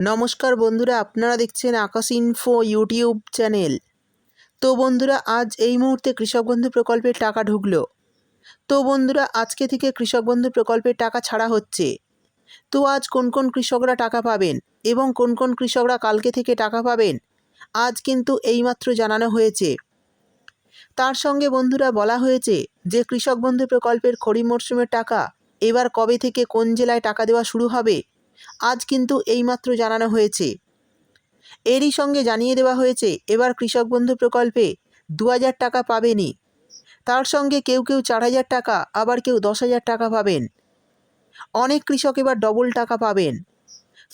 নমস্কার বন্ধুরা, আপনারা দেখছেন আকাশ ইনফো ইউটিউব চ্যানেল তো বন্ধুরা, আজ এই মুহূর্তে কৃষক বন্ধু প্রকল্পের টাকা ঢুকলো। তো বন্ধুরা, আজকে থেকে কৃষক বন্ধু প্রকল্পের টাকা ছাড়া হচ্ছে। তো আজ কোন কোন কৃষকরা টাকা পাবেন এবং কোন কোন কৃষকরা কালকে থেকে টাকা পাবেন, আজ কিন্তু এইমাত্র জানানো হয়েছে। তার সঙ্গে বন্ধুরা, বলা হয়েছে যে কৃষক বন্ধু প্রকল্পের খরিফ মরশুমের টাকা এবার কবে থেকে কোন জেলায় টাকা দেওয়া শুরু হবে আজ কিন্তু এইমাত্র জানানো হয়েছে। এরই সঙ্গে জানিয়ে দেওয়া হয়েছে, এবার কৃষক বন্ধু প্রকল্পে দু হাজার টাকা পাবেনই। তার সঙ্গে কেউ কেউ চার হাজার টাকা, আবার কেউ দশ হাজার টাকা পাবেন। অনেক কৃষক এবার ডবল টাকা পাবেন।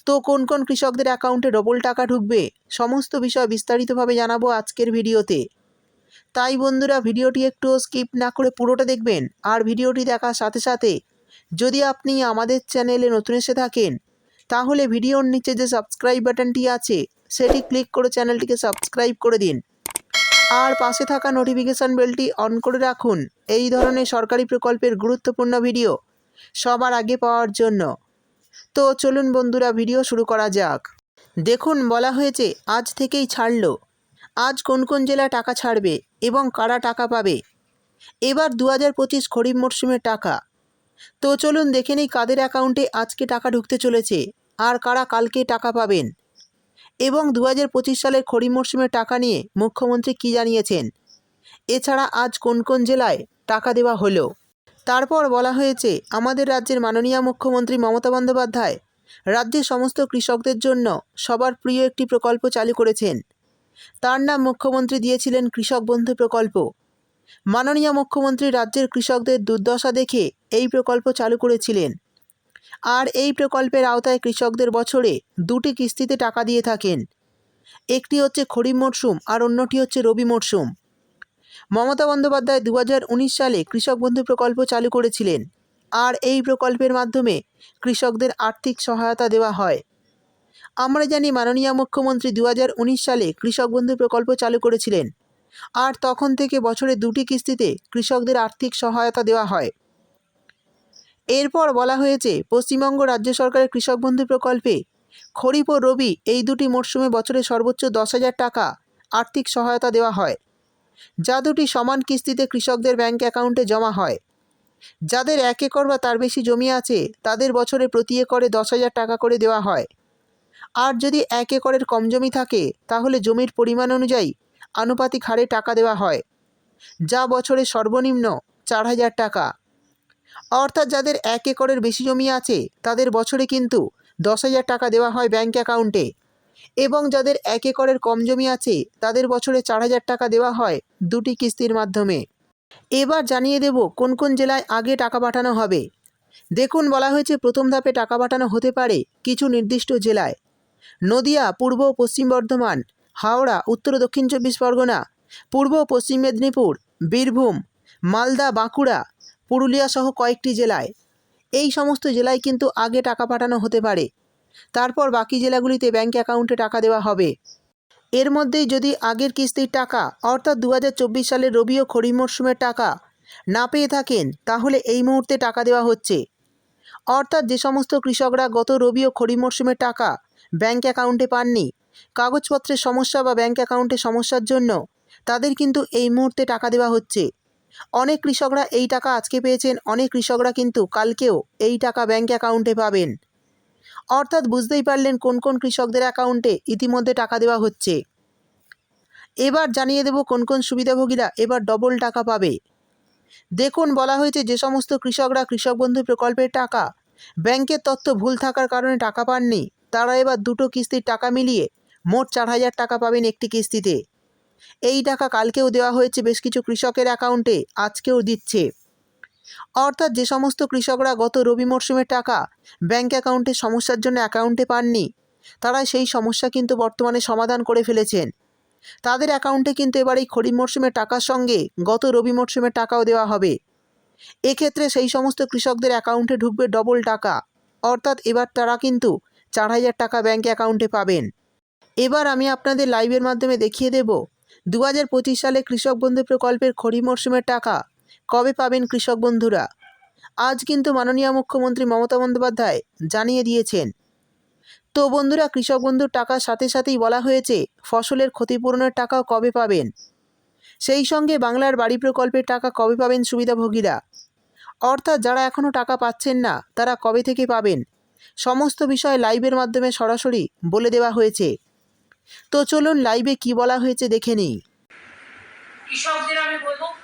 তো কোন কোন কৃষকদের অ্যাকাউন্টে ডবল টাকা ঢুকবে, সমস্ত বিষয় বিস্তারিতভাবে জানাব আজকের ভিডিওতে। তাই বন্ধুরা, ভিডিওটি একটু স্কিপ না করে পুরোটা দেখবেন, আর ভিডিওটি দেখার সাথে সাথে যদি আপনি আমাদের চ্যানেলে নতুন এসে থাকেন তাহলে ভিডিওর নিচে যে সাবস্ক্রাইব বাটনটি আছে, সেটি ক্লিক করে চ্যানেলটিকে সাবস্ক্রাইব করে দিন। আর পাশে থাকা নোটিফিকেশান বেলটি অন করে রাখুন। এই ধরনের সরকারি প্রকল্পের গুরুত্বপূর্ণ ভিডিও সবার আগে পাওয়ার জন্য। তো চলুন বন্ধুরা, ভিডিও শুরু করা যাক। দেখুন, বলা হয়েছে, আজ থেকেই ছাড়লো। আজ কোন কোন জেলা টাকা ছাড়বে এবং কারা টাকা পাবে? এবার দু হাজার পঁচিশ খরিফ মরশুমের টাকা। তো চলুন দেখে নিই, কাদের অ্যাকাউন্টে আজকে টাকা ঢুকতে চলেছে? আর কারা কালকে টাকা পাবেন? এবং দু হাজার পঁচিশ সালের খরিফ মরশুমের টাকা নিয়ে মুখ্যমন্ত্রী কী জানিয়েছেন? এছাড়া আজ কোন কোন জেলায় টাকা দেওয়া হলো? তারপর বলা হয়েছে, আমাদের রাজ্যের মাননীয় মুখ্যমন্ত্রী মমতা বন্দ্যোপাধ্যায় রাজ্যের সমস্ত কৃষকদের জন্য সবার প্রিয় একটি প্রকল্প চালু করেছেন। তার নাম মুখ্যমন্ত্রী দিয়েছিলেন কৃষক বন্ধু প্রকল্প। মাননীয় মুখ্যমন্ত্রী রাজ্যের কৃষকদের দুর্দশা দেখে এই প্রকল্প চালু করেছিলেন। আর এই প্রকল্পের আওতায় কৃষকদের বছরে দুটি কিস্তিতে টাকা দিয়ে থাকেন। একটি হচ্ছে খরিফ মরশুম আর অন্যটি হচ্ছে রবি মরশুম। মমতা বন্দ্যোপাধ্যায় দু হাজার উনিশ সালে কৃষক বন্ধু প্রকল্প চালু করেছিলেন আর এই প্রকল্পের মাধ্যমে কৃষকদের আর্থিক সহায়তা দেওয়া হয়। আমরা জানি মাননীয় মুখ্যমন্ত্রী দু হাজার উনিশ সালে কৃষক বন্ধু প্রকল্প চালু করেছিলেন আর তখন থেকে বছরে দুটি কিস্তিতে কৃষকদের আর্থিক সহায়তা দেওয়া হয়। এরপর বলা হয়েছে, পশ্চিমবঙ্গ রাজ্য সরকারের কৃষক বন্ধু প্রকল্পে খরিফ ও রবি এই দুটি মরশুমে বছরে সর্বোচ্চ দশ হাজার টাকা আর্থিক সহায়তা দেওয়া হয়। যা দুটি সমান কিস্তিতে কৃষকদের ব্যাংক অ্যাকাউন্টে জমা হয়। যাদের এক একর বা তার বেশি জমি আছে, তাদের বছরে প্রতি একরে দশ হাজার টাকা করে দেওয়া হয়। আর যদি এক একরের কম জমি থাকে, তাহলে জমির পরিমাণ অনুযায়ী আনুপাতিক হারে টাকা দেওয়া হয়, যা বছরে সর্বনিম্ন চার হাজার টাকা। অর্থাৎ যাদের এক একরের বেশি জমি আছে, তাদের বছরে কিন্তু দশ হাজার টাকা দেওয়া হয় ব্যাংক অ্যাকাউন্টে এবং যাদের এক একরের কম জমি আছে, তাদের বছরে চার হাজার টাকা দেওয়া হয় দুটি কিস্তির মাধ্যমে। এবার জানিয়ে দেব কোন কোন জেলায় আগে টাকা পাঠানো হবে। দেখুন, বলা হয়েছে প্রথম ধাপে টাকা পাঠানো হতে পারে কিছু নির্দিষ্ট জেলায়। নদিয়া, পূর্ব পশ্চিম বর্ধমান, হাওড়া, উত্তর দক্ষিণ চব্বিশ পরগনা, পূর্ব পশ্চিম মেদিনীপুর, বীরভূম, মালদা, বাঁকুড়া পুরুলিয়া সহ কয়েকটি জেলায়। এই সমস্ত জেলায় কিন্তু আগে টাকা পাঠানো হতে পারে। তারপর বাকি জেলাগুলিতে ব্যাঙ্ক অ্যাকাউন্টে টাকা দেওয়া হবে। এর মধ্যেই যদি আগের কিস্তির টাকা, অর্থাৎ দু হাজার চব্বিশ সালের রবি ও খরিফ মরশুমের টাকা, না পেয়ে থাকেন, তাহলে এই মুহূর্তে টাকা দেওয়া হচ্ছে। অর্থাৎ যে সমস্ত কৃষকরা গত রবি ও খরিফ মরশুমের টাকা ব্যাঙ্ক অ্যাকাউন্টে পাননি, কাগজপত্রের সমস্যা বা ব্যাঙ্ক অ্যাকাউন্টে সমস্যার জন্য, তাদের কিন্তু এই মুহূর্তে টাকা দেওয়া হচ্ছে। অনেক কৃষকরা এই টাকা আজকে পেয়েছেন, অনেক কৃষকরা কিন্তু কালকেও এই টাকা ব্যাঙ্ক অ্যাকাউন্টে পাবেন। অর্থাৎ বুঝতেই পারলেন কোন কোন কৃষকদের অ্যাকাউন্টে ইতিমধ্যে টাকা দেওয়া হচ্ছে। এবার জানিয়ে দেব কোন কোন সুবিধাভোগীরা এবার ডবল টাকা পাবে। দেখুন, বলা হয়েছে যে সমস্ত কৃষকরা কৃষক বন্ধু প্রকল্পের টাকা ব্যাংকের তথ্য ভুল থাকার কারণে টাকা পাননি, তারা এবার দুটো কিস্তির টাকা মিলিয়ে মোট চার হাজার টাকা পাবেন একটি কিস্তিতে। এই টাকা কালকেও দেওয়া হয়েছে বেশ কিছু কৃষকের অ্যাকাউন্টে, আজকেও দিচ্ছে। অর্থাৎ যে সমস্ত কৃষকরা গত রবি মরশুমের টাকা ব্যাঙ্ক অ্যাকাউন্টে সমস্যার জন্য অ্যাকাউন্টে পাননি, তারা সেই সমস্যা কিন্তু বর্তমানে সমাধান করে ফেলেছেন। তাদের অ্যাকাউন্টে কিন্তু এবার এই খরিফ মরশুমের টাকার সঙ্গে গত রবি মরশুমের টাকাও দেওয়া হবে। এক্ষেত্রে সেই সমস্ত কৃষকদের অ্যাকাউন্টে ঢুকবে ডবল টাকা, অর্থাৎ এবার তারা কিন্তু চার হাজার টাকা ব্যাঙ্ক অ্যাকাউন্টে পাবেন। এবার আমি আপনাদের লাইভের মাধ্যমে দেখিয়ে দেব দু হাজার পঁচিশ সালে কৃষক বন্ধু প্রকল্পের খরিফ মরশুমের টাকা কবে পাবেন কৃষক বন্ধুরা? আজ কিন্তু মাননীয় মুখ্যমন্ত্রী মমতা বন্দ্যোপাধ্যায় জানিয়ে দিয়েছেন। তো বন্ধুরা, কৃষক বন্ধুর টাকার সাথে সাথেই বলা হয়েছে, ফসলের ক্ষতিপূরণের টাকাও কবে পাবেন? সেই সঙ্গে বাংলার বাড়ি প্রকল্পের টাকা কবে পাবেন সুবিধাভোগীরা? অর্থাৎ যারা এখনও টাকা পাচ্ছেন না, তারা কবে থেকে পাবেন? সমস্ত বিষয় লাইভের মাধ্যমে সরাসরি বলে দেওয়া হয়েছে। তো চলুন লাইভে কি বলা হয়েছে দেখে নিই। কৃষকদের আমি বলব,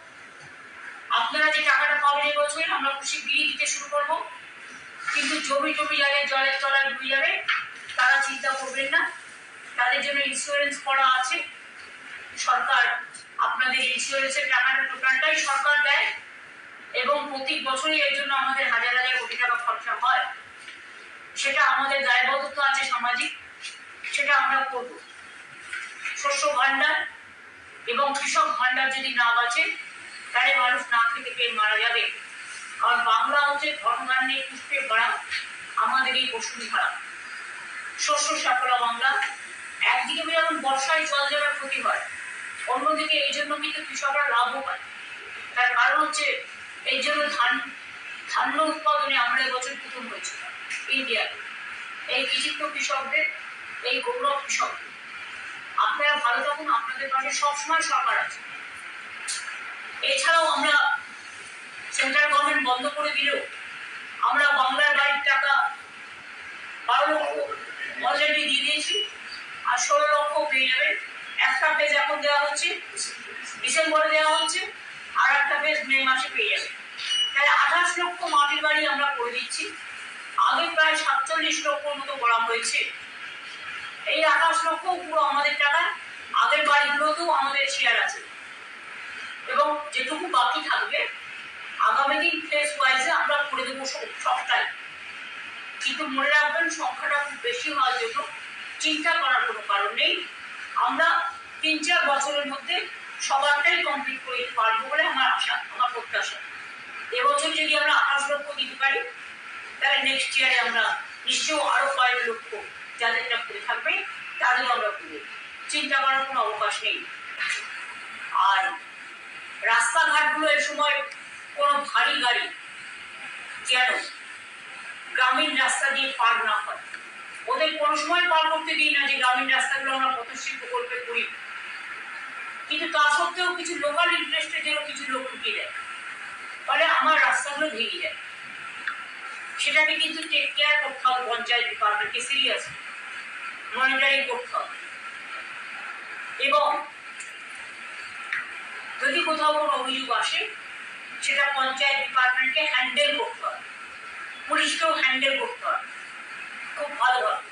আপনারা যে টাকাটা পাবেন এবছর আমরা খুশি বিলি দিতে শুরু করব। কিন্তু জমি জমি যাদের জলের তলায় ডুবে যাবে, তারা চিন্তা করবেন না। তাদের জন্য ইন্স্যুরেন্স করা আছে। সরকার আপনাদের ইন্স্যুরেন্সের টাকাটা টোটালটাই সরকার দেয়। এবং প্রতি বছরই এর জন্য আমাদের হাজার হাজার কোটি টাকা খরচা হয়। সেটা আমাদের দায়বদ্ধতা আছে সামাজিক, সেটা আমরা করব। শস্য ভাণ্ডার এবং কৃষক ভাণ্ডার যদি না বাঁচে, তাহলে মানুষ না খেতে পেয়ে মারা যাবে। কারণ বাংলা হচ্ছে ধর্মধান্যে পুষ্পে ভরা আমাদের এই পশুমি ভরা শস্য সাফলা বাংলা। একদিকে যেমন বর্ষায় জল দেওয়ার ক্ষতি হয়, অন্যদিকে এই জন্য কিন্তু কৃষকরা লাভও পায়। তার কারণ হচ্ছে এই জন্য ধান, ধান্য উৎপাদনে আমরা এবছর প্রথম হয়েছি ইন্ডিয়াতে। এই কৃষিত কৃষকদের, এই গৌরব কৃষকদের। আপনারা ভালো থাকুন, আপনাদের পাশে সবসময় সরকার আছে। এছাড়াও আমরা সেন্ট্রাল গভর্নমেন্ট বন্ধ করে দিলেও আমরা বাংলার বাড়ির টাকা বারো লক্ষ অলরেডি দিয়ে দিয়েছি আর ষোলো লক্ষ পেয়ে যাবে একটা পেজ এখন দেওয়া হচ্ছে, ডিসেম্বরে দেওয়া হচ্ছে, আর একটা পেজ মে মাসে পেয়ে যাবে তাহলে আঠাশ লক্ষ মাটির বাড়ি আমরা করে দিচ্ছি আগে প্রায় সাতচল্লিশ লক্ষ মতো বলা হয়েছে। এই লক্ষ, পুরো আমাদের টাকা, আগের বাড়িগুলোতেও আমাদের শেয়ার আছে। এবং যেটুকু বাকি থাকবে, আগামী দিন ফেস ওয়াইজে আমরা করে দেবো সবটাই। কিন্তু মনে রাখবেন, সংখ্যাটা খুব বেশি হওয়ার জন্য চিন্তা করার কোনো কারণ নেই। আমরা তিন চার বছরের মধ্যে সবারটাই কমপ্লিট করে দিতে পারব বলে আমার আশা, আমার প্রত্যাশা। এবছর যদি আমরা আঠাশ লক্ষ দিতে পারি, তাহলে নেক্সট ইয়ারে আমরা নিশ্চয়ই আরও কয়েক লক্ষ যাদেরটা করে থাকবে তাদের আমরা করব চিন্তা নেই আর রাস্তাঘাটগুলো এ সময় কোনো ভারী গাড়ি যেন গ্রামীণ রাস্তা দিয়ে পার না হয়। ওদের কোনো সময় পার করতে দিই না যে গ্রামীণ রাস্তাগুলো আমরা পথশ্রী প্রকল্পে করি। কিন্তু তা সত্ত্বেও কিছু লোকাল ইন্টারেস্টের জন্য কিছু লোক ঢুকিয়ে দেয়। ফলে আমার রাস্তাগুলো ভেঙে যায়। সেটাকে কিন্তু টেক কেয়ার করতে হবে, পঞ্চায়েত ডিপার্টমেন্টকে সিরিয়াস মনিটরিং করতে হবে। এবং যদি কোথাও কোনো অভিযোগ আসে, সেটা পঞ্চায়েত ডিপার্টমেন্টকে হ্যান্ডেল করতে হবে। পুলিশকেও হ্যান্ডেল করতে হবে। খুব ভালোভাবে